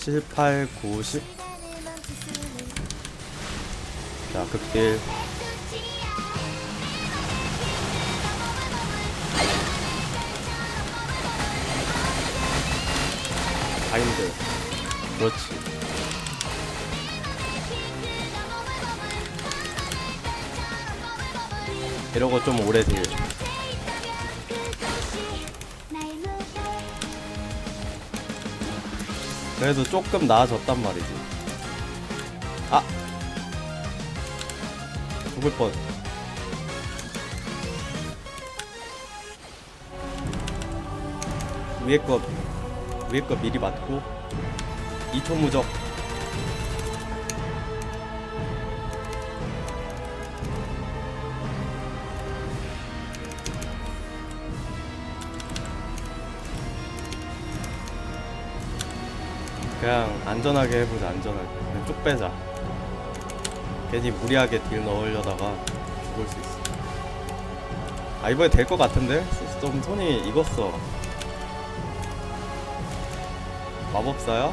7, 8, 9, 10. 자, 극딜. 바인드. 그렇지. 이러고 좀 오래 딜. 그래도 조금 나아졌단 말이지. 아! 죽을 뻔. 위에 거, 위에 거 미리 맞고, 2초 무적. 그냥 안전하게 해보자 안전하게 그냥 쭉 빼자 괜히 무리하게 딜 넣으려다가 죽을 수 있어 아 이번에 될 것 같은데? 좀 손이 익었어 마법사야?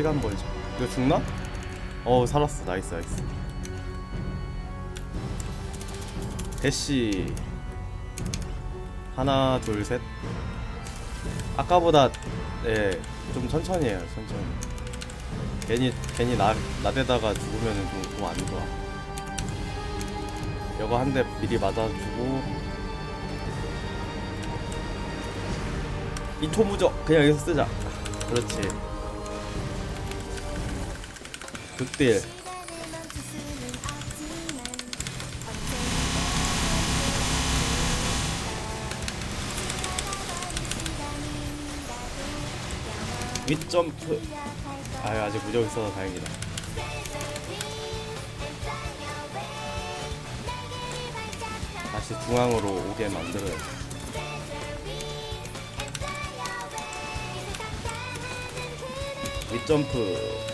시간 벌자 이거 죽나? 어 살았어. 나이스 나이스. 대시. 하나 둘 셋. 아까보다 네좀 천천히 해요 천천히. 괜히 괜히 나 나대다가 죽으면은 좀안 좋아. 이거 한 대 미리 맞아주고. 2초 무적 그냥 여기서 쓰자. 그렇지 극딜. 윗점프 아유 아직 무적 있어서 다행이다. 다시 중앙으로 오게 만들어야 돼. 윗점프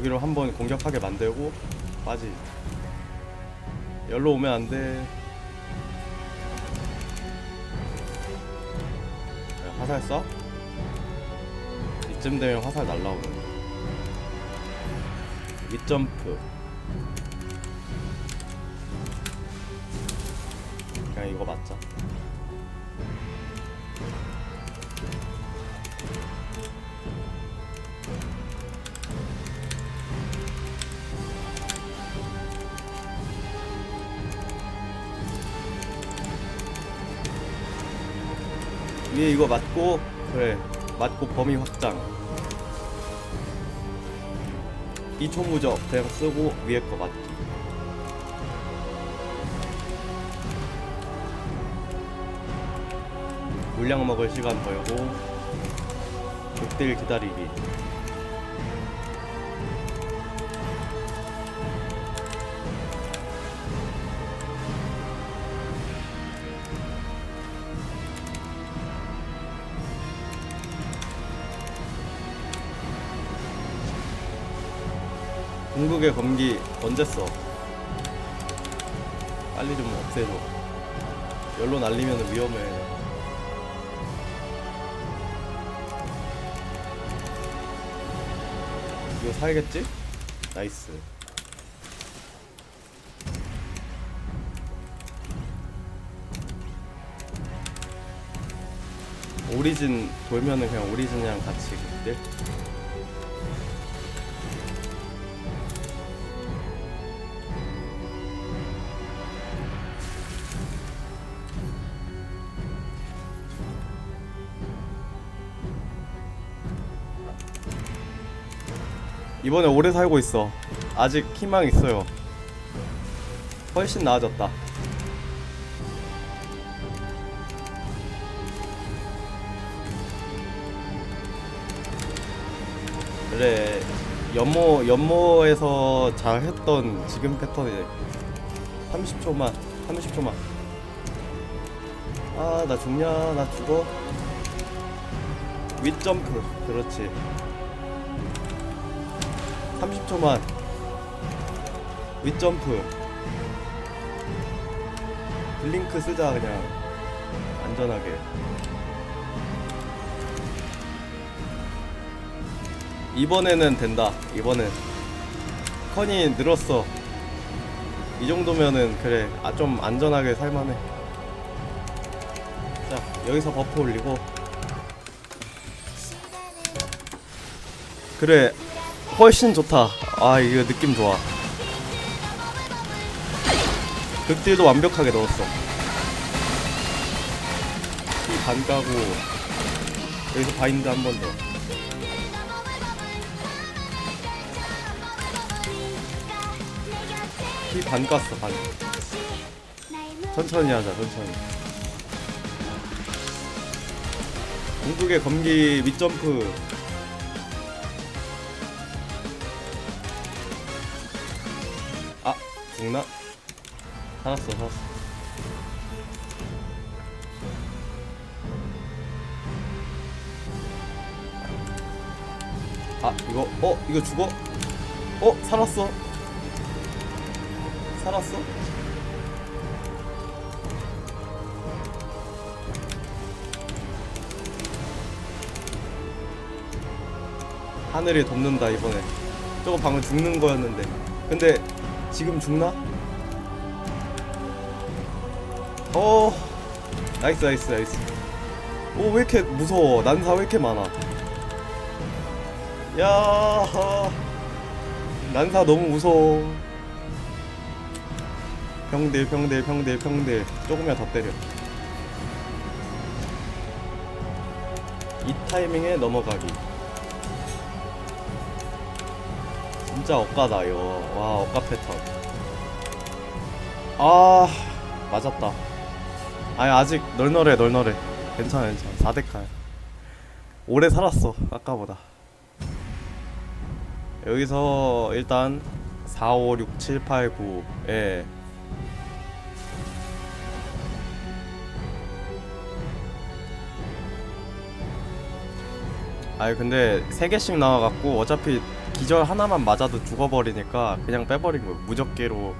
여기로 한번 공격하게 만들고 빠지. 열로 오면 안 돼. 야, 화살 쏴? 이쯤 되면 화살 날라오는. 윗점프. 그냥 이거 맞자. 위에 이거 맞고 그래 맞고 범위 확장. 2초 무적 그냥 쓰고 위에 거 맞기. 물량 먹을 시간 벌고 극딜 기다리기 궁극의 검기 언제 써? 빨리 좀 없애줘. 열로 날리면 위험해. 이거 살겠지? 나이스. 오리진 돌면은 그냥 오리진이랑 같이 그때 이번에 오래 살고 있어. 아직 희망 있어요. 훨씬 나아졌다. 그래 연모 연모에서 잘 했던 지금 패턴이 30초만 30초만 아 나 죽냐 나 죽어 윗점프 그렇지 30초만. 윗점프. 블링크 쓰자 그냥. 안전하게. 이번에는 된다. 이번엔 컨이 늘었어. 이 정도면은 그래. 아 좀 안전하게 살만해. 자 여기서 버프 올리고. 그래 훨씬 좋다. 아 이거 느낌 좋아. 극딜도 완벽하게 넣었어. 피반 까고 여기서 바인드 한 번 더. 피반 깠어 반. 천천히 하자 천천히. 공국의 검기 밑점프 죽나? 살았어 살았어 아 이거 어 이거 죽어? 어 살았어 살았어? 하늘이 돕는다 이번에 저거 방금 죽는 거였는데 근데 지금 죽나? 어 나이스 나이스 나이스. 오왜 이렇게 무서워? 난사 왜 이렇게 많아? 야 난사 너무 무서워. 평딜 평딜 평딜 평딜 조금이야 더 때려. 이 타이밍에 넘어가기 진짜 억가다 이거. 와 억가 패턴. 아 맞았다. 아니 아직 널널해 널널해. 괜찮아 괜찮아. 4대 칼 오래 살았어 아까보다. 여기서 일단 4, 5, 6, 7, 8, 9에 아니 근데 세 개씩 나와갖고 어차피 기절 하나만 맞아도 죽어버리니까 그냥 빼버린 거예요. 무적기로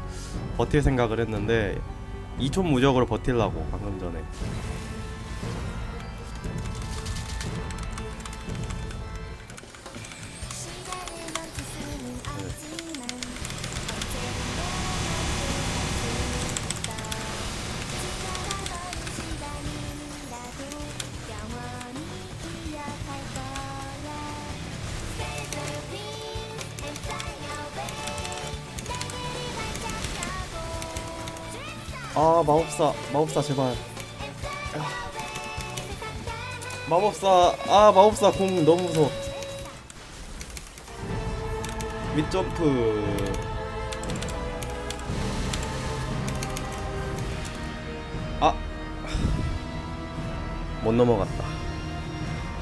버틸 생각을 했는데 2촌 무적으로 버틸라고 방금 전에 아 마법사 마법사 제발. 야. 마법사 아 마법사 공 너무 무서워. 밑점프. 아. 못 넘어갔다.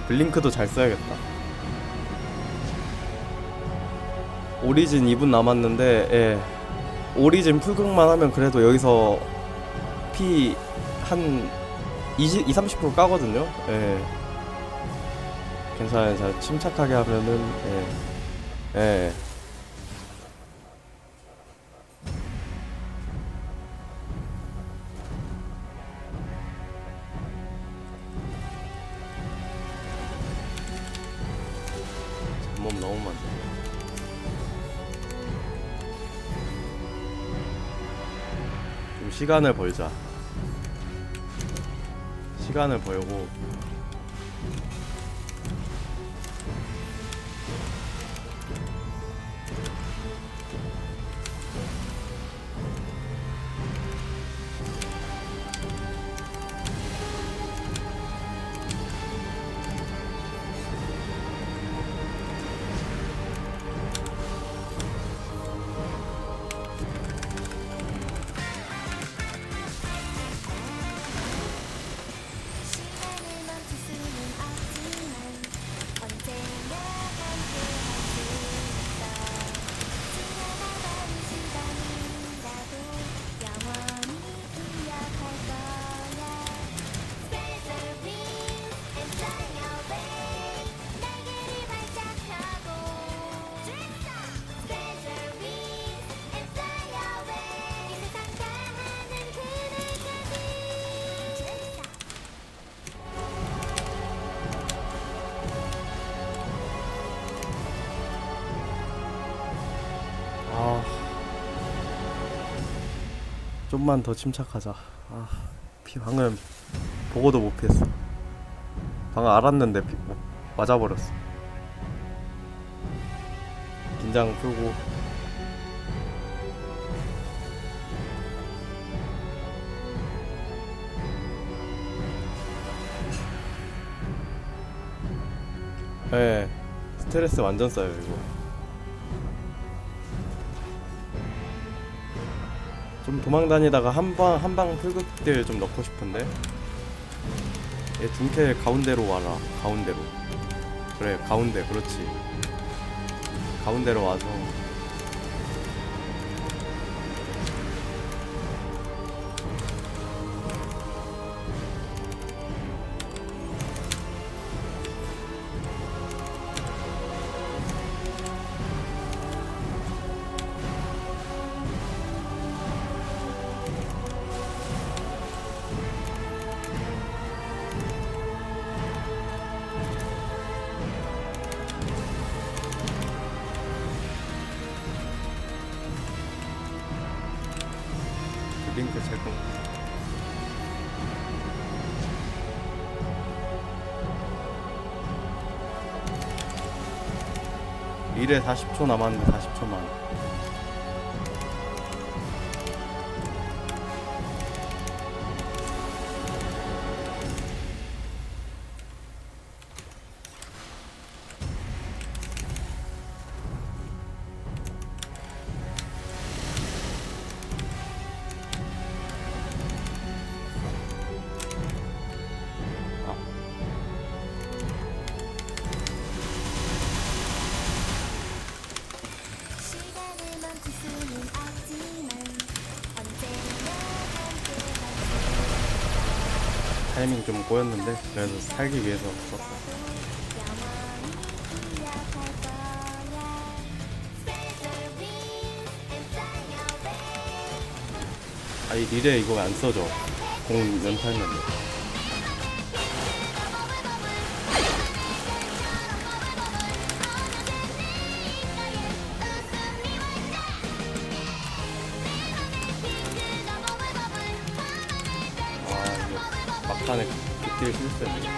블링크도 잘 써야겠다. 오리진 2분 남았는데 예. 오리진 풀극만 하면 그래도 여기서 피한 20, 20, 30% 까거든요. 예. 괜찮아요. 자, 침착하게 하면은 예. 예. 몸 너무 많네. 좀 시간을 벌자. 시간을 벌고 좀만 더 침착하자. 아, 피 방금 보고도 못 피했어. 방금 알았는데 피, 뭐, 맞아버렸어. 긴장 풀고. 예, 스트레스 완전 쌓여 이거. 좀 도망 다니다가 한방 한방 풀극딜 좀 넣고 싶은데. 얘 중캐 가운데로 와라. 가운데로. 그래 가운데. 그렇지. 가운데로 와서 1회 40초 남았는데 40초만. 타이밍 좀 꼬였는데 그래도 살기 위해서 away 아이 릴에 이거 안 써져. 공 연타했는데 막판에 빅딜 실수했네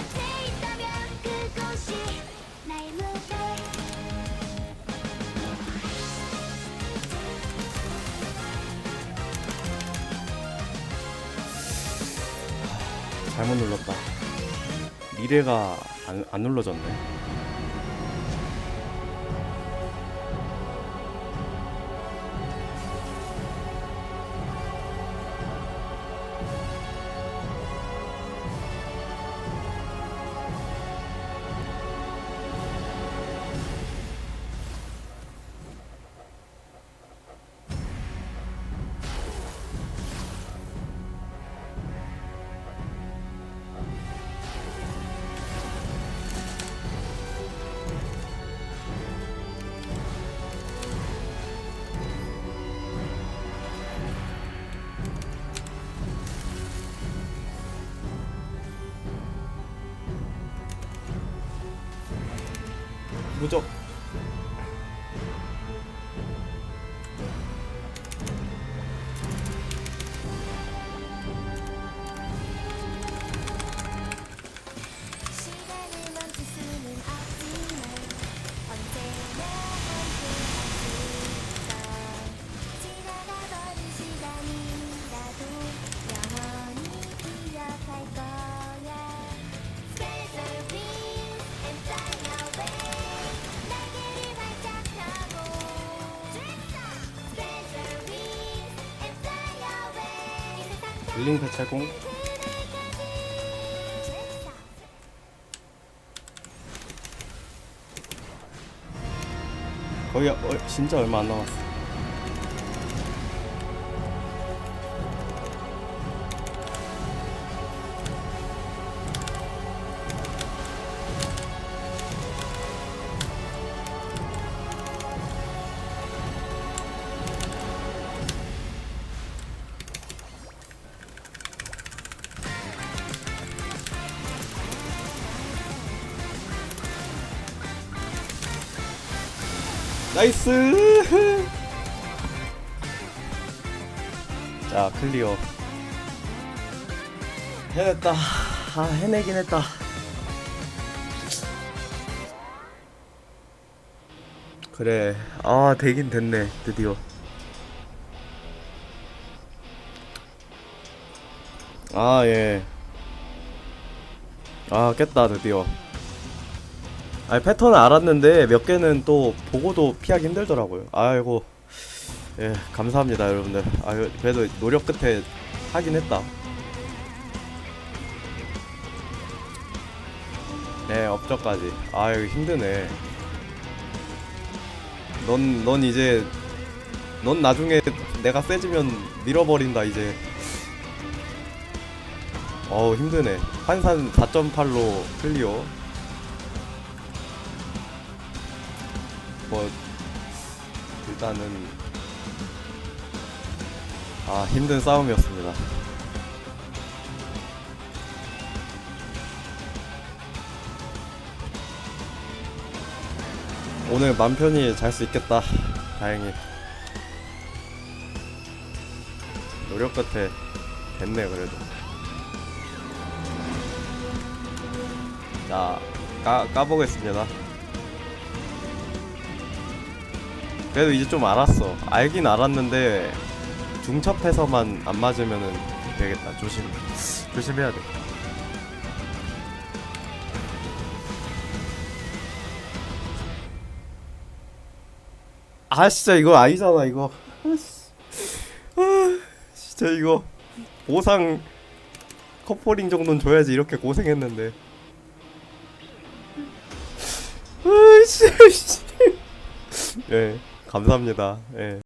잘못 눌렀다. 미래가 안, 안 눌러졌네 무적 릴링 배찰공. 거의 어, 진짜 얼마 안 남았어 나이스. 자 클리어. 해냈다. 아 해내긴 했다. 그래. 아 되긴 됐네. 드디어. 아예. 아 깼다 드디어 아니 패턴을 알았는데 몇 개는 또 보고도 피하기 힘들더라고요. 아이고. 예 감사합니다 여러분들. 아유 그래도 노력 끝에 하긴 했다. 네 업적까지. 아유 힘드네. 넌 넌 이제 넌 나중에 내가 세지면 밀어버린다 이제. 어우 힘드네. 환산 4.8로 클리어 뭐 일단은 아 힘든 싸움이었습니다. 오늘 맘 편히 잘 수 있겠다. 다행히. 노력 끝에 됐네 그래도. 자 까, 까보겠습니다 그래도 이제 좀 알았어. 알긴 알았는데 중첩해서만 안 맞으면은 되겠다. 조심 조심해야 돼. 아 진짜 이거 아니잖아 이거. 아씨. 아 진짜 이거 보상 커플링 정도는 줘야지 이렇게 고생했는데. 아이씨. 예 감사합니다. 예